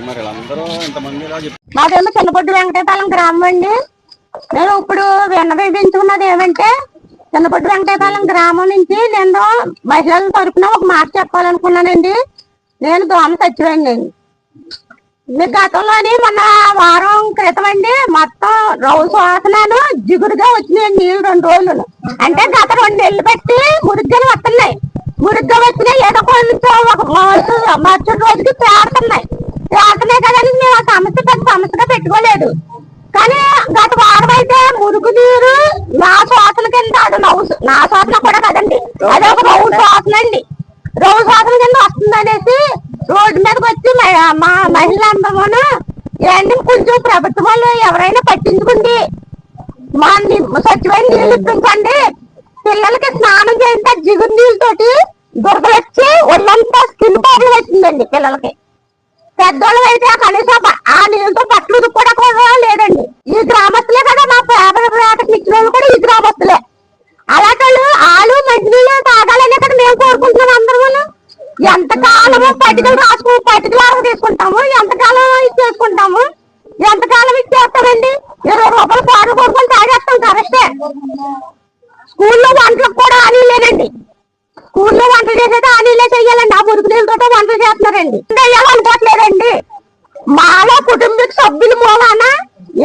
మరి వీళ్ళందరూ ఇంతమంది మాదేమో చిన్నపొడ్డు వెంకటేపాలెం గ్రామం అండి. నేను ఇప్పుడు విన్నది ఏమంటే చిన్నపొడ్డు వెంకటేపాలెం గ్రామం నుంచి నేను మహిళల తరపున ఒక మాట చెప్పాలనుకున్నానండి. నేను దోమ చచ్చిపోయింది మీ గతంలోని మొన్న వారం క్రితం అండి మొత్తం రౌ వాసనను జిగురుగా వచ్చినాయండి రెండు రోజులు. అంటే గత రెండు నెలలు పెట్టి మురిగ్గానే వస్తున్నాయి. మురిగ్గా వచ్చినాయి ఏదో కొంచెం ఒక రోజు మరుసటి రోజుకి తేడుతున్నాయి తేడుతున్నాయి కదండి మేము ఆ సమస్య పెద్ద సమస్యగా పెట్టుకోలేదు. కానీ గత వారం అయితే మురుగు నీరు నా శ్వాసల కింద అది నవ్వు నా శ్వాసన కూడా కదండి. అదే ఒక రౌ శ్వాసన అండి రౌ శ్వాసన కింద వస్తుంది అనేసి రోడ్డు మీదకి వచ్చి మా మహిళలందరూ ఇవన్నీ కొంచెం ప్రభుత్వం వాళ్ళు ఎవరైనా పట్టించుకుంది మా ని- స్వచ్ఛమైన నీళ్ళు ఇప్పించండి. పిల్లలకి స్నానం చేయంతా జిగురు నీళ్ళతోటి దురదలు వచ్చి ఒళ్ళంతా స్కిన్ ప్రాబ్లం వచ్చిందండి పిల్లలకి. పెద్దోళ్ళు అయితే కనీసం ఆ నీళ్ళతో పట్లు ఉతుక్కోవడం కూడా లేదండి. ఈ గ్రామస్తులే కదా మా పేద ప్యాకెట్ ఇచ్చిన వాళ్ళు కూడా ఈ గ్రామస్తులే అలాంటి వాళ్ళు ఆలు మంచినీళ్ళు తాగాలని కదా మేము కోరుకుంటున్నాం అందరూ ఎంతకాలము పట్టికలు రాసుకు పట్టికలు తీసుకుంటాము. ఎంతకాలం ఇది చేసుకుంటాము? ఎంతకాలం ఇచ్చేస్తామండి ఇరవై రూపాయలు పాడు కొడుకుని తాగేస్తాం కరెక్టే స్కూల్లో వంటలకు కూడా ఆనీ లేదండి. స్కూల్లో వంటలు చేసేది ఆ చెయ్యాలండి. ఆ మురుగు నీళ్ళతో వంటలు చేస్తున్నారండి. చెయ్యాలనుకోవట్లేదండి మాలో కుటుంబ సభ్యులు మూలాన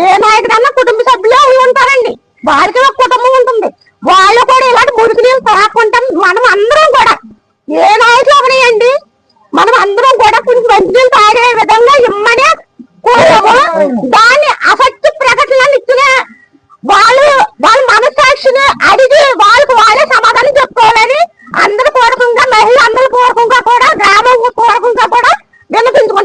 ఏ నాయకుడన్నా కుటుంబ సభ్యులు ఉంటారండి. వారికి ఒక కుటుంబం ఉంటుంది. వాళ్ళు కూడా ఇలాంటి మురుగు నీళ్ళు తాగకుండా మనం అందరం కూడా ఏ నాయకులు అవనియండి మనం అందరం కూడా కొంచెం మంచి నీళ్ళు తాగే విధంగా ఇమ్మనే కోరాము దాన్ని అసత్య ప్రకటనలు ఇచ్చిన వాళ్ళు వాళ్ళ మనసాక్షిని అడిగి వాళ్ళకి వాళ్ళే సమాధానం చెప్పుకోవాలని అందరి పూర్వకంగా మహిళ అందరి పూర్వకంగా కూడా గ్రామం పూర్వకంగా కూడా విన్నపించుకుంటున్నానండి నీళ్ళు సప్లై చేస్తున్నాం అని చెప్పారు కదమ్మా మీకు ట్యాంకర్ తోటి నీళ్ళు సప్లై అన్నదాన్ని చెప్పే వాళ్ళు ఇక్కడ ఇంతమంది మహిళలు ఉన్నారండి. ఒక్కొక్క మహిళని కూడా అందరూ విన్నపం చేసుకోండి పేరు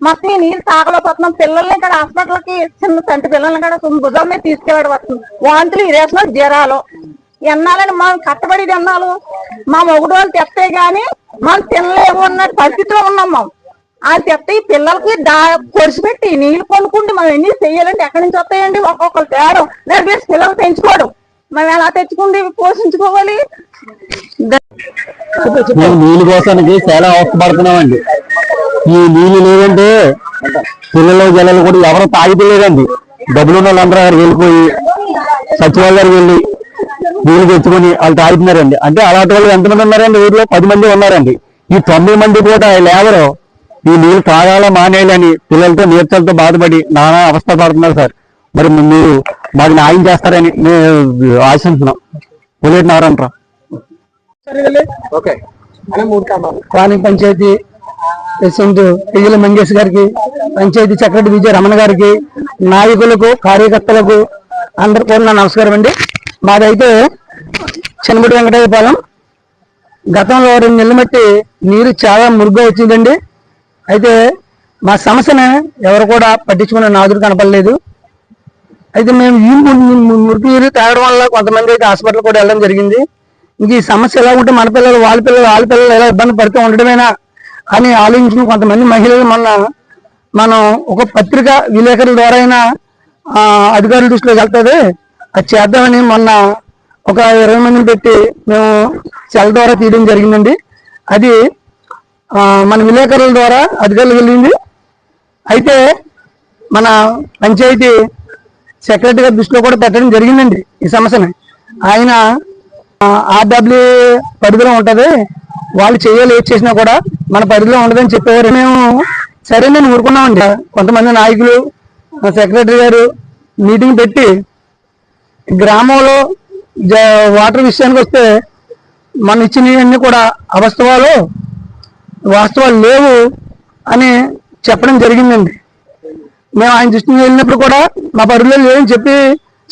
మొత్తం ఈ నీళ్ళు తాగలేకపోతున్నాం. పిల్లల్ని ఇక్కడ హాస్పిటల్కి చిన్న తంటి పిల్లల్ని కూడా భుజం మీద తీసుకెళ్ళడం వస్తుంది వాంతులు ఇరేసిన జ్వరాలు. ఎన్నాలని మనం కట్టబడి ఎన్నాలు మా మొగుడు వాళ్ళు తెస్తే గాని మనం తినలేము అన్న పరిస్థితిలో ఉన్నాం మనం. ఆ తెత్త ఈ పిల్లలకి దా పొడిచిపెట్టి నీళ్ళు కొనుక్కుంటే మనం ఎన్ని చేయాలంటే ఎక్కడి నుంచి వస్తాయండి? ఒక్కొక్కరు తేడం నేర్పేసి పిల్లలు పెంచుకోవడం. మనం ఎలా తెచ్చుకుంది పోషించుకోవాలి? నీళ్ళు కోసానికి చాలా అవస్థపడుతున్నామండి. ఈ నీళ్ళు లేదంటే పిల్లలు జల్లలు కూడా ఎవరు తాగితలేదండి డబ్బులు ఉన్న వాళ్ళందరూ అక్కడికి వెళ్ళిపోయి సచివాలయం వెళ్ళి నీళ్ళు తెచ్చుకొని వాళ్ళు తాగుతున్నారండి. అంటే అలాంటి వాళ్ళు ఎంతమంది ఉన్నారండి ఊర్లో? పది మంది ఉన్నారండి. ఈ తొమ్మిది మంది కూడా లేవరు. ఈ నీళ్ళు తాగాలా మానేయాలని పిల్లలతో నీర్చలతో బాధపడి నానా అవస్థ పడుతున్నారు సార్. మరి మీరు మాకు న్యాయం చేస్తారని మేము ఆశిస్తున్నాం. పులేటి నారాయణరావు. ఓకే. రాణి పంచాయతీ ప్రెసిడెంట్ పియ్యల మంగేష్ గారికి పంచాయతీ సెక్రటరీ విజయ రమణ గారికి నాయకులకు కార్యకర్తలకు అందరికీ కూడా నా నమస్కారం అండి. మాదైతే చిన్నబడి వెంకటయ్యపాలెం. గతంలో రెండు నెలలు బట్టి నీరు చాలా మురుగ్గా వచ్చిందండి. అయితే మా సమస్యను ఎవరు కూడా పట్టించుకునే నాదుడు కనపడలేదు. అయితే మేము ఈ మురికి నీరు తాగడం వల్ల కొంతమంది అయితే హాస్పిటల్ కూడా వెళ్ళడం జరిగింది. ఇంక ఈ సమస్య ఎలా ఉంటే మన పిల్లలు వాళ్ళ పిల్లలు వాళ్ళ పిల్లలు ఎలా ఇబ్బంది పడుతూ ఉండడమేనా అని ఆలోచించిన కొంతమంది మహిళలు మొన్న మనం ఒక పత్రిక విలేకరుల ద్వారా అయినా అధికారుల దృష్టిలోకి వెళ్తుంది. అది చేద్దామని మొన్న ఒక ఇరవై మందిని పెట్టి మేము సెల్ ద్వారా తీయడం జరిగిందండి. అది మన విలేకరుల ద్వారా అధికారులు వెళ్ళింది. అయితే మన పంచాయతీ సెక్రటరీ గారి దృష్టిలో కూడా పెట్టడం జరిగిందండి ఈ సమస్యని. ఆయన ఆర్డబ్ల్యూ పరిధిలో ఉంటుంది. వాళ్ళు చేయాలి ఏది చేసినా కూడా మన పరిధిలో ఉండదని చెప్పేవారు. మేము సరే నేను ఊరుకున్నామండి. కొంతమంది నాయకులు సెక్రటరీ గారు మీటింగ్ పెట్టి గ్రామంలో జ- వాటర్ విషయానికి వస్తే మన ఇచ్చినవన్నీ కూడా అవాస్తవాలు వాస్తవాలు లేవు అని చెప్పడం జరిగిందండి. మేము ఆయన దృష్టిని వెళ్ళినప్పుడు కూడా మా పరిధిలో లేదని చెప్పి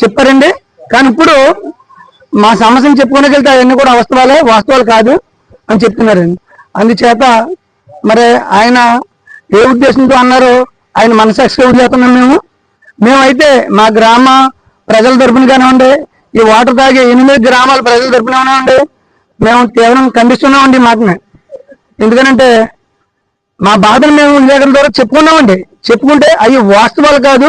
చెప్పారండి. కానీ ఇప్పుడు మా సమస్యను చెప్పుకునే వెళ్తే అవన్నీ కూడా వాస్తవాలే వాస్తవాలు కాదు అని చెప్తున్నారండి. అందుచేత మరి ఆయన ఏ ఉద్దేశంతో అన్నారో ఆయన మనసాక్షి ఎక్స్క్యూట్ చేస్తున్నాం మేము. మేమైతే మా గ్రామ ప్రజల తరపున కానివ్వండి ఈ వాటర్ తాగే ఎనిమిది గ్రామాల ప్రజల తరపున ఉండి. మేము తీవ్రం ఖండిస్తున్నామండి మాటని. ఎందుకనంటే మా బాధను మేము విలేకరుల ద్వారా చెప్పుకున్నామండి. చెప్పుకుంటే అవి వాస్తవాలు కాదు.